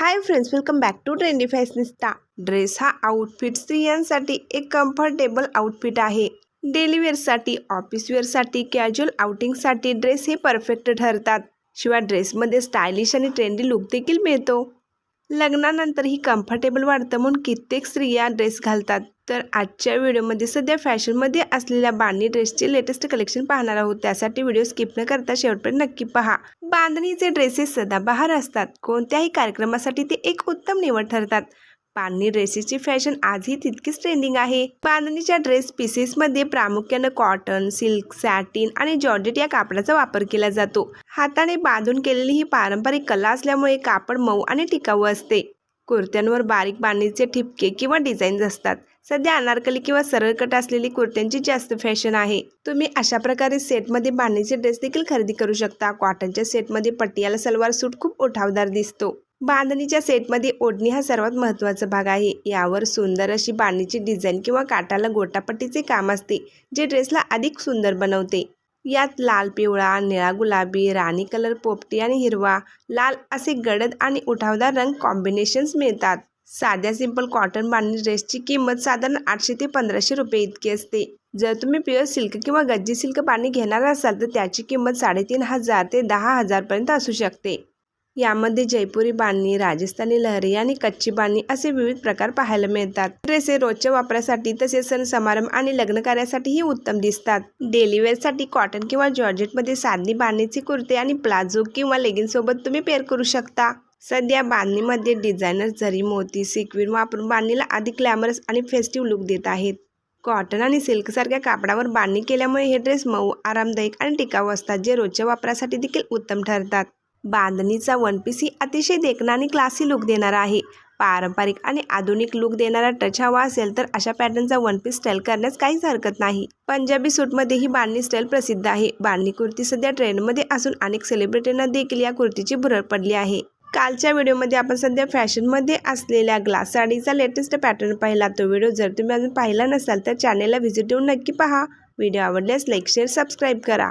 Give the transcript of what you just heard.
Hi friends welcome back to trendy fashionista dress हा outfit स्त्रियांसाठी एक कम्फर्टेबल आउटफिट आहे. डेली वेअरसाठी ऑफिस वेअरसाठी कॅज्युअल आउटिंगसाठी ड्रेस हे परफेक्ट ठरतात. शिवाय ड्रेसमध्ये स्टायलिश आणि ट्रेंडी लुक देखील मिळतो. लग्नानंतरही कम्फर्टेबल वाढतं म्हणून कित्येक स्त्रिया ड्रेस घालतात. तर आजच्या व्हिडिओमध्ये सध्या फॅशनमध्ये असलेल्या बांधणी ड्रेसचे लेटेस्ट कलेक्शन पाहणार आहोत. त्यासाठी व्हिडिओ स्किप न करता शेवटपर्यंत नक्की पहा. बांधणीचे ड्रेसेस सदाबहार असतात. कोणत्याही कार्यक्रमासाठी ते एक उत्तम निवड ठरतात. पाननी ड्रेसेसची फॅशन आजही तितकीच ट्रेंडिंग आहे. बांधणीच्या ड्रेस पीसेसमध्ये प्रामुख्यानं कॉटन सिल्क सॅटिन आणि जॉर्जेट या कापडाचा वापर केला जातो. हाताने बांधून केलेली ही पारंपरिक कला असल्यामुळे कापड मऊ आणि टिकाऊ असते. कुर्त्यांवर बारीक बांधणीचे ठिपके किंवा डिझाईन्स असतात. सध्या अनारकली किंवा सरळ कट असलेली कुर्त्यांची जास्त फॅशन आहे. तुम्ही अशा प्रकारे सेटमध्ये बांधणीचे ड्रेस देखील खरेदी करू शकता. कॉटनच्या सेटमध्ये पटियाला सलवार सूट खूप उठावदार दिसतो. बांधणीच्या सेटमध्ये ओढणी हा सर्वात महत्त्वाचा भाग आहे. यावर सुंदर अशी बांधणीची डिझाईन किंवा काटाला गोटापट्टीचे काम असते जे ड्रेसला अधिक सुंदर बनवते. यात लाल पिवळा निळा गुलाबी राणी कलर पोपटी आणि हिरवा लाल असे गडद आणि उठावदार रंग कॉम्बिनेशन्स मिळतात. साध्या सिंपल कॉटन बांधणी ड्रेसची किंमत साधारण आठशे ते पंधराशे रुपये इतकी असते. जर तुम्ही प्युअर सिल्क किंवा गज्जी सिल्क बांधणी घेणार असाल तर त्याची किंमत साडेतीन हजार ते दहा हजारपर्यंत असू शकते. यामध्ये जयपुरी बांधणी राजस्थानी लहरी आणि कच्ची बांधणी असे विविध प्रकार पाहायला मिळतात. ड्रेसे रोजच्या वापरासाठी तसेच सण समारंभ आणि लग्न कार्यासाठीही उत्तम दिसतात. डेली वेअरसाठी कॉटन किंवा जॉर्जेटमध्ये साधी बांधणीचे कुर्ते आणि प्लाझो किंवा लेगिन्सोबत तुम्ही पेअर करू शकता. सध्या बांधणीमध्ये डिझायनर जरी मोती सिक्विन वापरून बांधणीला अधिक ग्लॅमरस आणि फेस्टिव्ह लुक देत आहेत. कॉटन आणि सिल्कसारख्या कापडावर बांधणी केल्यामुळे हे ड्रेस मऊ आरामदायक आणि टिकाऊ असतात जे रोजच्या वापरासाठी देखील उत्तम ठरतात. बांधणीचा वन पीस ही अतिशय देखणा आणि क्लासी लुक देणारा आहे. पारंपरिक आणि आधुनिक लुक देणारा टच हवा असेल तर अशा पॅटर्नचा वन पीस स्टाईल करण्यास काहीच हरकत नाही. पंजाबी सूटमध्ये ही बांधणी स्टाईल प्रसिद्ध आहे. बांधणी कुर्ती सध्या ट्रेंडमध्ये असून अनेक सेलिब्रिटींना देखील या कुर्तीची भुरळ पडली आहे. कालच्या व्हिडिओमध्ये आपण सध्या फॅशनमध्ये असलेल्या ग्लास साडीचा लेटेस्ट पॅटर्न पाहिला. तो व्हिडिओ जर तुम्ही अजून पाहिला नसाल तर चॅनेलला व्हिजिट देऊन नक्की पहा. व्हिडिओ आवडल्यास लाईक शेअर सबस्क्राईब करा.